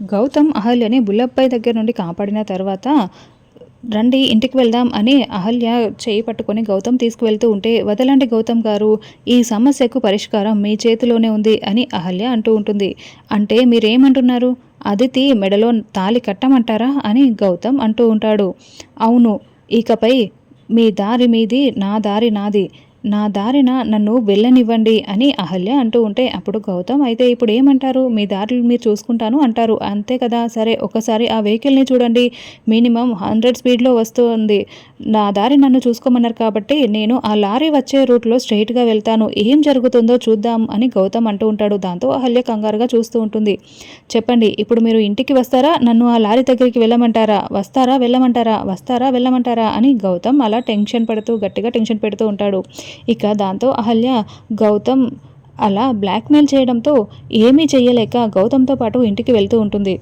గౌతమ్ అహల్యని బుల్లబ్బాయి దగ్గర నుండి కాపాడిన తర్వాత రండి ఇంటికి వెళ్దాం అని అహల్య చేయి పట్టుకొని గౌతమ్ తీసుకువెళ్తూ ఉంటే వదలండి గౌతమ్ గారు ఈ సమస్యకు పరిష్కారం మీ చేతిలోనే ఉంది అని అహల్య అంటూ ఉంటుంది. అంటే మీరేమంటున్నారు? అదితి మెడలో తాలి కట్టమంటారా? అని గౌతమ్ అంటూ ఉంటాడు. అవును ఇకపై మీ దారి మీది నా దారి నాది. నా దారిన నన్ను వెళ్ళనివ్వండి అని అహల్య అంటూ ఉంటే అప్పుడు గౌతమ్ అయితే ఇప్పుడు ఏమంటారు? మీ దారిని మీరు చూసుకుంటాను అంటారు. అంతే కదా సరే ఒకసారి ఆ వెహికల్ని చూడండి. మినిమం హండ్రెడ్ స్పీడ్లో వస్తుంది. నా దారి నన్ను చూసుకోమన్నారు కాబట్టి నేను ఆ లారీ వచ్చే రూట్లో స్ట్రైట్గా వెళ్తాను. ఏం జరుగుతుందో చూద్దాం అని గౌతమ్ అంటూ ఉంటాడు. దాంతో అహల్య కంగారుగా చూస్తూ ఉంటుంది. చెప్పండి ఇప్పుడు మీరు ఇంటికి వస్తారా? నన్ను ఆ లారీ దగ్గరికి వెళ్ళమంటారా? వస్తారా వెళ్ళమంటారా? వస్తారా వెళ్ళమంటారా? అని గౌతమ్ అలా టెన్షన్ పడుతూ గట్టిగా టెన్షన్ పెడుతూ ఉంటాడు. ఇక దాంతో అహల్య గౌతమ్ అలా బ్లాక్మెయిల్ చేయడంతో ఏమీ చేయలేక గౌతమ్తో పాటు ఇంటికి వెళ్తూ ఉంటుంది.